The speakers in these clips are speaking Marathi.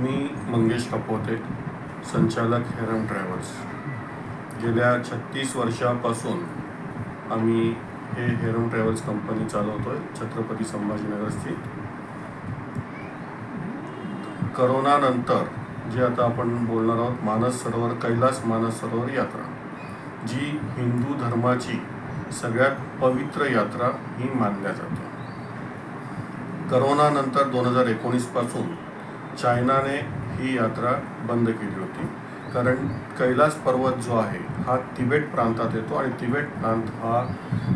मी मंगेश कपोते संचालक हेरम ट्रॅव्हल्स. गेल्या छत्तीस वर्षापासून आम्ही हे हेरम ट्रॅव्हल्स कंपनी चालवतो आहे छत्रपती संभाजीनगर स्थित. करोनानंतर जे आता आपण बोलणार आहोत मानस सरोवर कैलास मानस सरोवर यात्रा. जी हिंदू धर्माची सगळ्यात पवित्र यात्रा ही मानल्या जाते. करोनानंतर दोन हजार एकोणीसपासून चायनाने ही यात्रा बंद केली होती. कारण कैलास पर्वत जो आहे हा तिबेट प्रांतात येतो आणि तिबेट प्रांत हा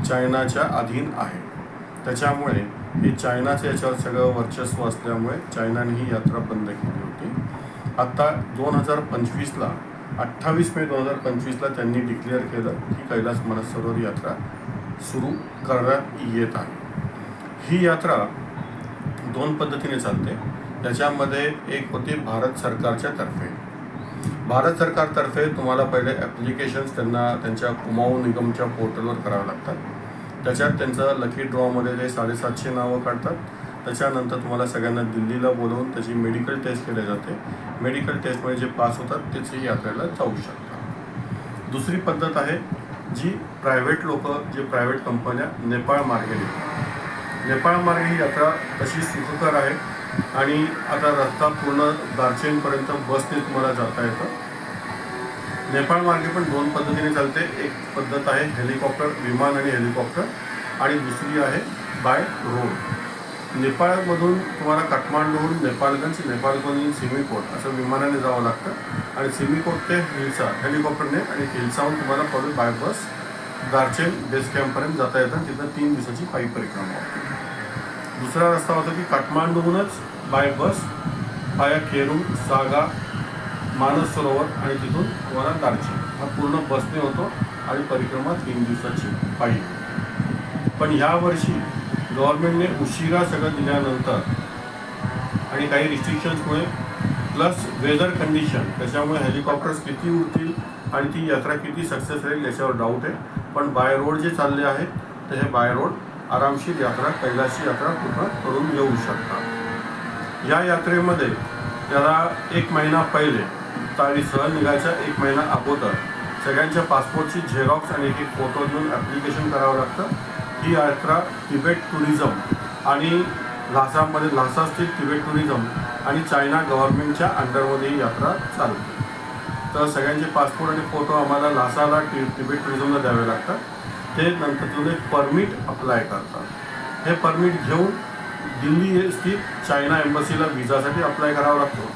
चायनाच्या अधीन आहे. त्याच्यामुळे हे चायनाचं याच्यावर सगळं वर्चस्व असल्यामुळे चायनाने ही यात्रा बंद केली होती. आत्ता दोन हजार पंचवीसला अठ्ठावीस मे दोन हजार पंचवीसला त्यांनी डिक्लेअर केलं की कैलास मानसरोवर यात्रा सुरू करण्यात येत आहे. ही यात्रा दोन पद्धतीने चालते. त्याच्यामध्ये एक होती भारत सरकारच्या तर्फे. भारत सरकारतर्फे तुम्हाला पहिले ॲप्लिकेशन्स त्यांना त्यांच्या कुमाऊ निगमच्या पोर्टलवर करावं लागतात. त्याच्यात त्यांचं लकी ड्रॉमध्ये ते साडेसातशे नावं काढतात. त्याच्यानंतर तुम्हाला सगळ्यांना दिल्लीला बोलवून त्याची मेडिकल टेस्ट केली जाते. मेडिकल टेस्टमध्ये जे पास होतात त्याची यात्रेला जाऊ शकतात. दुसरी पद्धत आहे जी प्रायव्हेट लोक जे प्रायव्हेट कंपन्या नेपाळ मार्गे नेपाळ मार्गे ही यात्रा तशी सुखकर आहे. आणि आता रस्ता पूर्ण दार्जिलिंगपर्यंत बसने तुम्हाला जाता येतं. नेपाळ मार्गे पण दोन पद्धतीने चालते. एक पद्धत आहे हेलिकॉप्टर विमान आणि हेलिकॉप्टर आणि दुसरी आहे बाय रोड. नेपाळमधून तुम्हाला काठमांडूहून नेपाळगंज नेपाळगंज सिमीकोट असं विमानाने जावं लागतं. आणि सिमीकोट ते हिलसा हेलिकॉप्टरने आणि हिल्साहून तुम्हाला परत बाय बस दार्चेन बेस कॅम्पपर्यंत जाता येतं. तिथं तीन दिवसाची पायी परिक्रमा होते. दुसरा रस्ता होता की काठमांडूहूनच बाय बस पाया केरू सागा मानस सरोवर आणि तिथून तुम्हाला दार्जिलिंग हा पूर्ण बसने होतो आणि परिक्रमा तीन दिवसाची पाहिजे पण ह्यावर्षी गव्हर्मेंटने गव्हर्नमेंटने उशिरा सगळं दिल्यानंतर आणि काही रिस्ट्रिक्शन्समुळे प्लस वेदर कंडिशन त्याच्यामुळे हेलिकॉप्टर्स किती उडतील आणि ती यात्रा किती सक्सेस राहील याच्यावर डाऊट आहे. पण बाय रोड जे चालले आहेत तर हे बाय रोड आरामशीर यात्रा कैलासी यात्रा पूर्ण करून येऊ शकतात? या यात्रेमध्ये त्याला एक महिना पहिले तारी सहल निघायच्या एक महिना अगोदर सगळ्यांच्या पासपोर्टची झेरॉक्स आणि एक एक फोटो देऊन ॲप्लिकेशन करावं लागतं. ही यात्रा तिबेट टुरिझम आणि लासामध्ये ल्हासा स्थित तिबेट टुरिझम आणि चायना गव्हर्नमेंटच्या अंडरमध्ये ही यात्रा चालते तर सगळ्यांचे पासपोर्ट आणि फोटो आम्हाला लासाला टि तिबेट टुरिझमला द्यावे लागतात. ते नंतर एक परमिट अप्लाय करतात. हे परमिट घेऊन दिल्ली स्थित चायना एम्बसीला विजासाठी अप्लाय करावा लागतो.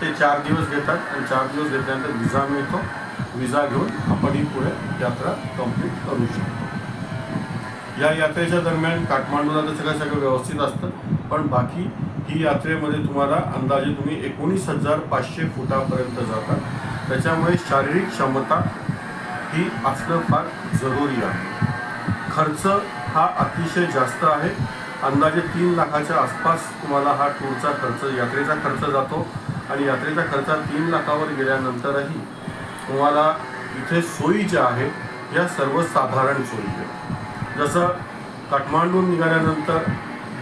ते चार दिवस घेतात आणि चार दिवस घेतल्यानंतर विजा मिळतो. विजा घेऊन आपण ही पुढे यात्रा कंप्लीट करू शकतो. या यात्रेच्या दरम्यान काठमांडूला तर सगळं सगळं व्यवस्थित असतं. पण बाकी ही यात्रेमध्ये तुम्हाला अंदाजे तुम्ही एकोणीस हजार पाचशे फुटापर्यंत जाता. त्याच्यामुळे शारीरिक क्षमता ही असणं फार जरुरी आहे. खर्च हा अतिशय जास्त आहे. अंदाजे तीन लाखाच्या आसपास तुम्हाला हा टूरचा खर्च यात्रेचा खर्च जातो आणि यात्रेचा खर्च तीन लाखावर गेल्यानंतरही तुम्हाला इथे सोयी ज्या आहेत या सर्वसाधारण सोयी आहेत. जसं काठमांडून निघाल्यानंतर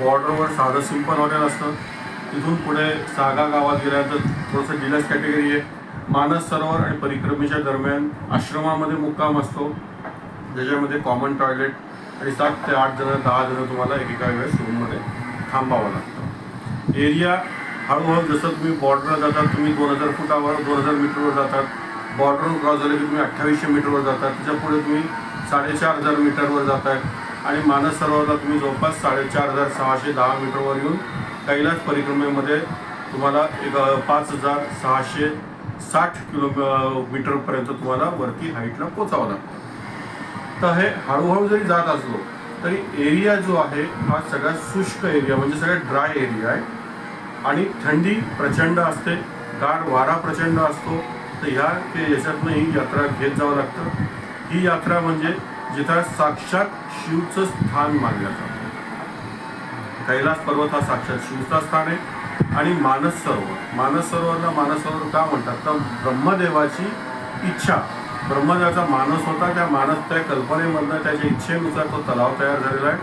बॉर्डरवर साधं सिंपल हॉटेल असतं. तिथून पुढे सागा गावात गेल्यानंतर थोडंसं डिलक्स कॅटेगरी आहे. मानस सरोवर आणि परिक्रमेच्या दरम्यान आश्रमामध्ये मुक्काम असतो. ज्याच्यामध्ये कॉमन टॉयलेट आणि सात ते आठ जण दहा जण तुम्हाला एकेका वेळेस रूममध्ये थांबावं लागतं. एरिया हळूहळू जसं तुम्ही बॉर्डरला जातात तुम्ही दोन हजार फुटावर दोन हजार मीटरवर जातात. बॉर्डरवर क्रॉस झाले की तुम्ही अठ्ठावीसशे मीटरवर जातात. त्याच्या पुढे तुम्ही साडेचार हजार मीटरवर जातात. आणि मानस सरोवरला तुम्ही जवळपास साडेचार हजार सहाशे दहा मीटरवर येऊन कैलास परिक्रमेमध्ये तुम्हाला एक पाच हजार सहाशे साठ किलो मीटरपर्यंत तुम्हाला वरती हाईटला पोचावं लागतं. तर हे हळूहळू जरी जात असलो तरी एरिया जो आहे हा सगळ्यात शुष्क एरिया म्हणजे सगळ्यात ड्राय एरिया आहे. आणि थंडी प्रचंड असते गाड वारा प्रचंड असतो तर ह्या ते याच्यातनं ही यात्रा घेत जावं लागतं. ही यात्रा म्हणजे जिथं साक्षात शिवचं स्थान मानलं जातं. कैलास पर्वत हा साक्षात शिवचा स्थान आहे. आणि मानस सरोवर. मानस सरोवरला मानस सरोवर का म्हणतात? तर ब्रह्मदेवाची इच्छा. ब्रह्मदेवाचा मानस होता त्या मानस त्या कल्पनेमधनं त्याच्या इच्छेनुसार तो तलाव तयार झालेला आहे.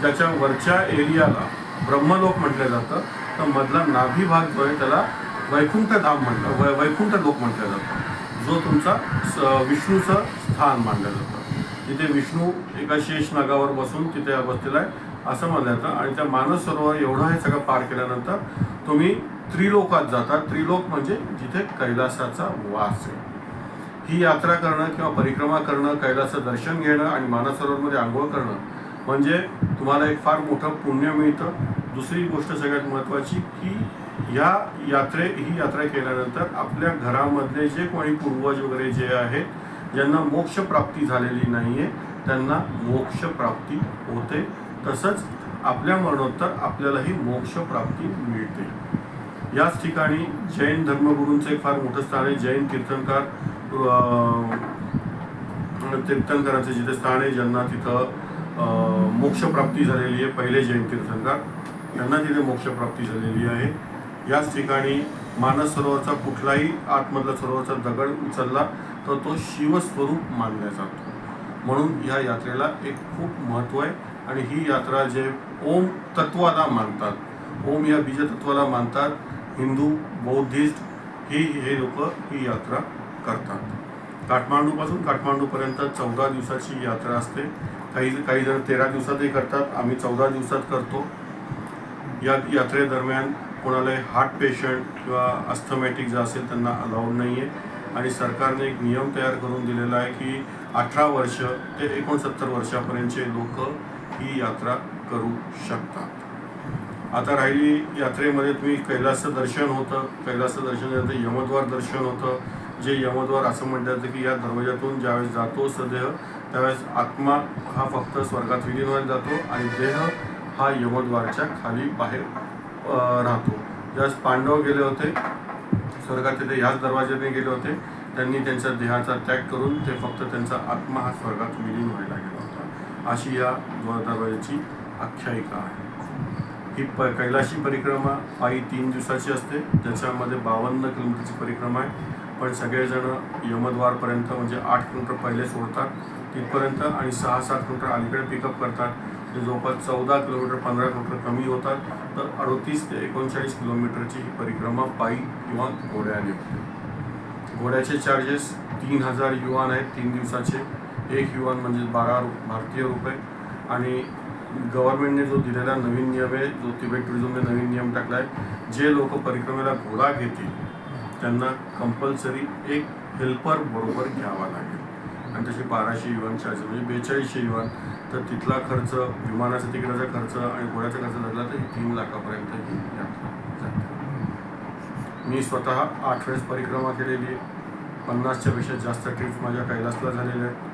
ज्याच्या वरच्या एरियाला ब्रह्मलोक म्हटलं जातं. तर मधला नाभी भाग जो आहे त्याला वैकुंठ धाम म्हणतं वै वैकुंठ लोक म्हटलं जातं. जो तुमचा स- विष्णूचं स्थान मानलं जातं. तिथे विष्णू एका शेष नागावर बसून तिथे बसलेला आहे. असं म्हणलं जातं. आणि त्या मानस सरोवर एवढं हे सगळं पार केल्यानंतर तुम्ही त्रिलोकात जाता. त्रिलोक म्हणजे जिथे कैलासाचा वास आहे. ही यात्रा करणं किंवा परिक्रमा करणं कैलासचं दर्शन घेणं आणि मानस सरोवरमध्ये आंघोळ करणं म्हणजे तुम्हाला एक फार मोठं पुण्य मिळतं. दुसरी गोष्ट सगळ्यात महत्त्वाची की या यात्रे ही यात्रा केल्यानंतर आपल्या घरामधले जे कोणी पूर्वज वगैरे जे आहेत ज्यांना मोक्ष प्राप्ती झालेली नाही आहे त्यांना मोक्ष प्राप्ती होते. तसंच आपल्या मरणोत्तर आपल्यालाही मोक्ष प्राप्ती मिळते. याच ठिकाणी जैन धर्मगुरूंचं एक फार मोठं स्थान आहे. जैन कीर्तनकार अं, तीर्थंकरांचं जिथे स्थान आहे ज्यांना तिथं मोक्षप्राप्ती झालेली आहे. पहिले जैन तीर्थंकर त्यांना तिथे मोक्षप्राप्ती झालेली आहे. याच ठिकाणी मानस सरोवरचा कुठलाही आतमधला सरोवरचा दगड उचलला तर तो शिवस्वरूप मानला जातो. म्हणून या यात्रेला एक खूप महत्त्व आहे. आणि ही यात्रा जे ओम तत्वाला मानतात ओम या बीजतत्वाला मानतात हिंदू बौद्धिस्ट ही हे लोक ही यात्रा करतात. काठमांडूपासून काठमांडूपर्यंत चौदा दिवसाची यात्रा असते. काही काही जण तेरा दिवसातही करतात. आम्ही चौदा दिवसात करतो. या यात्रेदरम्यान कोणाला हार्ट पेशंट किंवा अस्थमॅटिक जे असेल त्यांना अलाउड नाही आहे आणि सरकारने एक नियम तयार करून दिलेला आहे की अठरा वर्ष ते एकोणसत्तर वर्षापर्यंतचे लोक ही यात्रा करू शकतात आता राहिली यात्रेमध्ये तुम्ही कैलासचं दर्शन होतं. कैलासचं दर्शन यमद्वार दर्शन होतं. जे यमद्वार असं म्हटलं जातं की या दरवाजातून ज्यावेळेस जातो सदेह त्यावेळेस आत्मा हा फक्त स्वर्गात विलीन व्हायला जातो आणि देह हा यमद्वारच्या खाली बाहेर राहतो. ज्यावेळेस पांडव गेले होते स्वर्गात तिथे ह्याच दरवाज्याने गेले होते त्यांनी त्यांच्या देहाचा त्याग करून ते फक्त त्यांचा आत्मा हा स्वर्गात विलीन व्हायला गेला. अशी या द्वार आख्यायिका आहे. ही प कैलाशी परिक्रमा पायी तीन दिवसाची असते. त्याच्यामध्ये बावन्न किलोमीटरची परिक्रमा आहे. पण सगळेजण यमद्वारपर्यंत म्हणजे आठ किलोमीटर पहिले सोडतात. तिथपर्यंत आणि सहा सात किलोमीटर अलीकडे पिकअप करतात. ते जवळपास चौदा किलोमीटर पंधरा किलोमीटर कमी होतात. तर अडतीस ते एकोणचाळीस किलोमीटरची ही परिक्रमा पायी किंवा घोड्याने होते. घोड्याचे चार्जेस तीन हजार युवान आहेत तीन दिवसाचे. एक युवान म्हणजे बारा भारतीय रुपये. आणि गव्हर्नमेंटने जो दिलेला नवीन नियम आहे जो तिबेट टुरिझमने नवीन नियम टाकला आहे जे लोक परिक्रमेला घोडा घेतील त्यांना कंपल्सरी एक हेल्पर बरोबर घ्यावा लागेल. आणि तसे बाराशे युवान चार्जेस म्हणजे बेचाळीसशे युवान तर तिथला खर्च विमानाचा तिकिटाचा खर्च आणि घोड्याचा खर्च झाला तर तीन लाखापर्यंत ही यात्रा जाते. मी स्वतः आठ वेळेस परिक्रमा केलेली आहे. पन्नासच्या पेक्षा जास्त ट्रिप्स माझ्या कैलासला झालेल्या आहेत.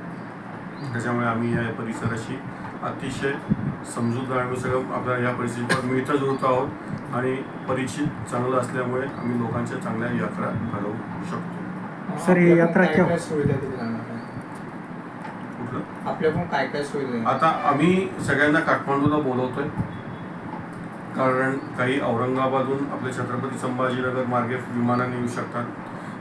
त्याच्यामुळे आम्ही या परिसराशी अतिशय समजूत आम्ही सगळं आपल्या या परिस्थितीवर मिळतं जुळतो आहोत आणि परिचित चांगलं असल्यामुळे आम्ही लोकांच्या चांगल्या यात्रा घडवू शकतो. सर, ही यात्रा केव्हा- सुविधा? कुठलं? आपल्याकडून काय काय सुविधा? आता आम्ही सगळ्यांना काठमांडूला बोलवतोय. कारण काही औरंगाबादहून आपले छत्रपती संभाजीनगर मार्गे विमानाने येऊ शकतात.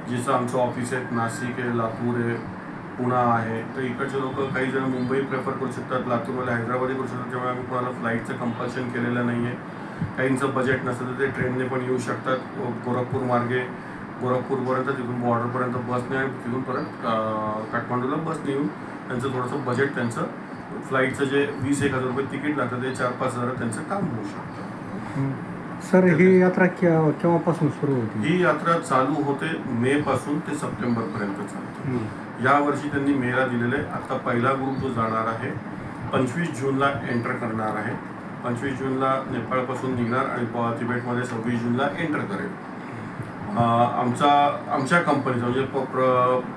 जिचं आमचं ऑफिस आहे नाशिक आहे लातूर आहे पुणा आहे. तर इकडचे लोक काही जण मुंबई प्रेफर करू शकतात लातूरमध्ये हैदराबादी करू शकतात त्यामुळे आम्ही कोणाला फ्लाईटचं कंपल्शन केलेलं नाही आहे काहींचं बजेट नसतं तर ते ट्रेनने पण येऊ शकतात गोरखपूर मार्गे. गोरखपूरपर्यंत तिथून बॉर्डरपर्यंत बसने आणि तिथून परत काठमांडूला बसने येऊन त्यांचं थोडंसं बजेट त्यांचं फ्लाईटचं जे वीस एक हजार रुपये तिकीट लागतं ते चार पाच हजार त्यांचं काम होऊ शकतं. सर ही यात्रा केव्हा केव्हापासून सुरू होती? ही यात्रा चालू होते मे पासून ते सप्टेंबर पर्यंत चालते. या वर्षी त्यांनी मेला दिलेलं आहे. आता पहिला ग्रुप जो जाणार आहे पंचवीस जूनला एंटर करणार आहे. पंचवीस जूनला नेपाळपासून निघणार आणि प- तिबेटमध्ये सव्वीस जूनला एंटर करेल. अं, आमचा आमच्या कंपनीचा म्हणजे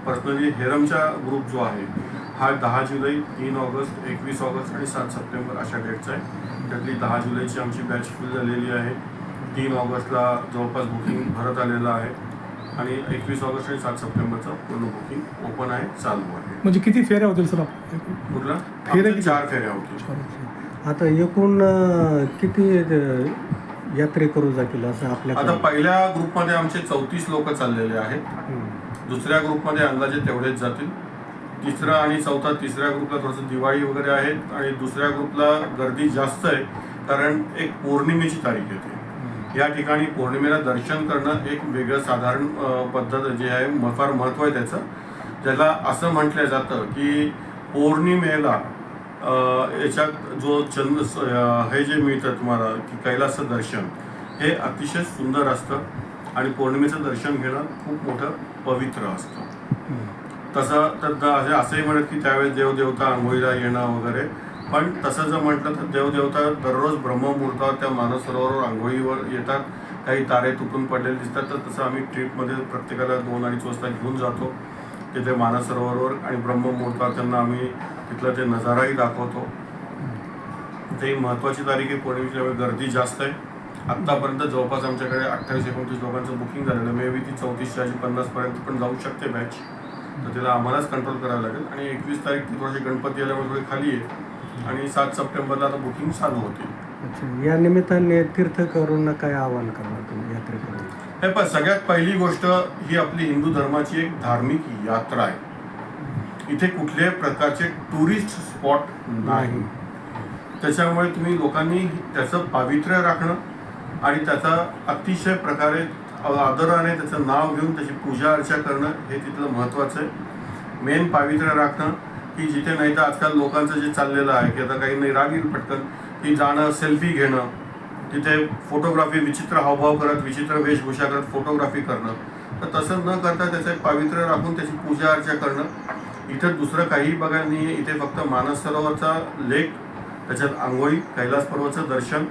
पर्सनली हेरमचा ग्रुप जो आहे हा दहा जुलै तीन ऑगस्ट एकवीस ऑगस्ट आणि सात सप्टेंबर अशा डेटचा आहे. त्यातली दहा जुलैची आमची बॅच फुल झालेली आहे. तीन ऑगस्टला जवळपास बुकिंग भरत आलेलं आहे. आणि एकवीस ऑगस्ट आणि सात सप्टेंबरचं पूर्ण बुकिंग ओपन आहे चालू आहे. म्हणजे किती फेऱ्या होतील सर आपल्या? कुठला? फेऱ्या किती? चार फेऱ्या होतील. आता एकूण अं, किती अं, यात्रेकरू जातील असं आता आपल्याकडे पहिल्या ग्रुपमध्ये आमचे चौतीस लोक चाललेले आहेत. हम्म. दुसऱ्या ग्रुपमध्ये अंदाजे तेवढेच जातील. तिसरा आणि चौथा तिसऱ्या ग्रुपला थोडंसं दिवाळी वगैरे आहेत. आणि दुसऱ्या ग्रुपला गर्दी जास्त आहे कारण एक पौर्णिमेची तारीख येते. या ठिकाणी पौर्णिमेला दर्शन करणं एक वेगळं साधारण पद्धत जे आहे म- फार महत्त्व आहे त्याचं. ज्याला असं म्हटलं जातं की पौर्णिमेला याच्यात जो अ, हे जे मिळतं तुम्हाला की कैलासचं दर्शन हे अतिशय सुंदर असतं. आणि पौर्णिमेचं दर्शन घेणं खूप मोठं पवित्र असतं. तसं तर असंही म्हणत की त्यावेळेस देवदेवता आंघोळीला येणं वगैरे पण तसं जर म्हटलं तर देवदेवता दररोज ब्रह्ममुहूर्तावर त्या मानसरोवर आंघोळीवर येतात. काही तारे तुटून पडलेले दिसतात. तर तसं आम्ही ट्रीपमध्ये प्रत्येकाला दोन अडीच वाजता घेऊन जातो. तिथे मानसरोवरवर आणि ब्रह्ममुहूर्तावर त्यांना आम्ही तिथला ते नजाराही दाखवतो. ते महत्त्वाची तारीख आहे. पौर्णिमेची त्यामुळे गर्दी जास्त आहे. आत्तापर्यंत जवळपास आमच्याकडे अठ्ठावीस एकोणतीस लोकांचं बुकिंग झालेलं मे बी ती चौतीस चारशे पन्नासपर्यंत पण जाऊ शकते बॅच तर तिला आम्हालाच कंट्रोल करावं लागेल. आणि एकवीस तारीख ती थोडीशी गणपती आल्यामुळे थोडी खाली आहे. आणि सात सप्टेंबरला आता बुकिंग चालू होते अच्छा या निमित्ताने तीर्थकरूंना काय आवाहन करणार तुम्ही यात्रेकरू? हे पण सगळ्यात पहिली गोष्ट ही आपली हिंदू धर्माची एक धार्मिक यात्रा आहे. इथे कुठल्याही प्रकारचे टुरिस्ट स्पॉट नाही. त्याच्यामुळे तुम्ही लोकांनी त्याचं पावित्र्य राखणं आणि त्याचा अतिशय प्रकारे आदराने त्याचं नाव घेऊन त्याची पूजा अर्चा करणं हे तिथलं महत्त्वाचं आहे. मेन पावित्र्य राखणं की जिथे नाही तर आजकाल लोकांचं जे चाललेलं आहे की आता काही नाही राग पटकन की जाणं सेल्फी घेणं तिथे फोटोग्राफी विचित्र हावभाव करत विचित्र वेशभूषा करत फोटोग्राफी करणं. तर तसं न करता त्याचं एक पावित्र्य राखून त्याची पूजा अर्चा करणं. इथं दुसरं काहीही बघायला नाही आहे इथे फक्त मानस सरोवरचा लेक त्याच्यात आंघोळी कैलास पर्वतचं दर्शन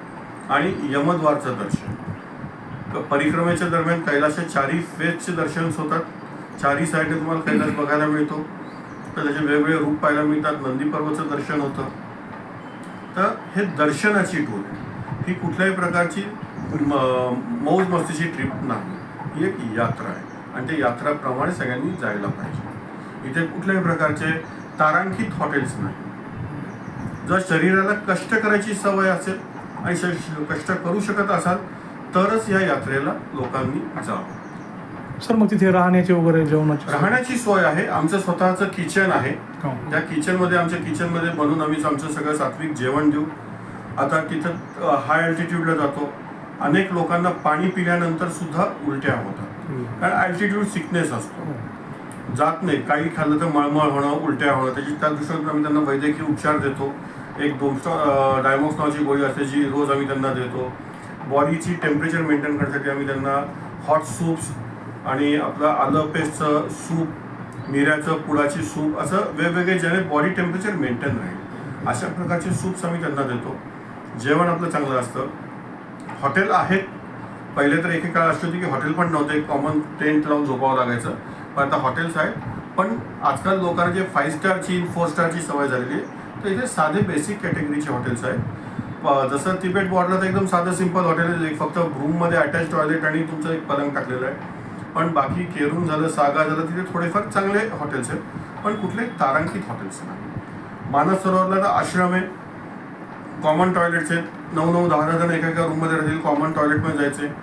आणि यमद्वारचं दर्शन. परिक्रमेच्या दरम्यान कैलासच्या चारी फेजचे दर्शन होतात. चारी साईडने तुम्हाला कैलास बघायला मिळतो. तर त्याचे वेगवेगळे रूप पाहायला मिळतात. नंदी पर्वतचं दर्शन होतं. तर हे दर्शनाची टूर आहे. ही कुठल्याही प्रकारची म- मौज मस्तीची ट्रिप नाही. ही एक यात्रा आहे. आणि त्या यात्राप्रमाणे सगळ्यांनी जायला पाहिजे. इथे कुठल्याही प्रकारचे तारांकित हॉटेल्स नाही. जर शरीराला कष्ट करायची सवय असेल आणि कष्ट करू शकत असाल तरच या यात्रेला लोकांनी जावं. सर मग तिथे राहण्याची वगैरे जेवणाची राहण्याची सोय आहे. आमचं स्वतःचं किचन आहे. हो. त्या किचनमध्ये आमच्या किचनमध्ये बनवून आम्ही आमचं सगळं सात्विक जेवण देऊ. आता तिथं हाय अल्टिट्यूडला जातो. अनेक लोकांना पाणी पिल्यानंतर सुद्धा उलट्या होतात. कारण अल्टिट्यूड सिकनेस असतो. हो. जात नाही. काही खाल्लं तर मळमळ होणं उलट्या होणं. त्याची त्या दृष्टीने आम्ही त्यांना वैद्यकीय उपचार देतो. एक दोनस्टॉ डायमॉक्स नावाची गोळी असते जी रोज आम्ही त्यांना देतो. बॉडीची टेम्परेचर मेंटेन करण्यासाठी आम्ही त्यांना हॉट सूप्स आणि आपलं आलं पेस्टचं सूप मिऱ्याचं पुडाची सूप असं वेगवेगळे ज्याने बॉडी टेम्परेचर मेंटेन राहील अशा प्रकारचे सूप्स आम्ही त्यांना देतो. जेवण आपलं चांगलं असतं. हॉटेल आहेत. पहिले तर एके काळ अशी होती की हॉटेल पण नव्हते कॉमन टेंट लावून झोपावं लागायचं. पण आता हॉटेल्स आहेत. पण आजकाल लोकांना जे फाईव्ह स्टारची फोर स्टारची सवय झालेली आहे तर इथे साधे बेसिक कॅटेगरीचे हॉटेल्स आहेत. जसं तिबेट बॉर्डरला तर एकदम साधं सिंपल हॉटेल एक फक्त रूममध्ये अटॅच टॉयलेट आणि तुमचं एक पलंग टाकलेलं आहे. पण बाकी केरून झालं सागा झालं तिथे थोडेफार चांगले हॉटेल्स आहेत पण कुठले तारांकित हॉटेल्स नाही. मानस सरोवरला तर आश्रम आहे कॉमन टॉयलेट्स आहेत नऊ नऊ दहा दहा जण एका एका रूममध्ये राहतील कॉमन टॉयलेटमध्ये जायचे.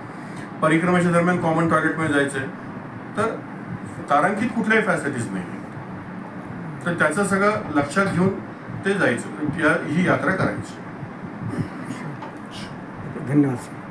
परिक्रमेच्या दरम्यान कॉमन टॉयलेटमध्ये जायचे. तर तारांकित कुठल्याही फॅसिलिटीज नाही तर त्याचं सगळं लक्षात घेऊन ते जायचं. या- ही यात्रा करायची. धन्यवाद सर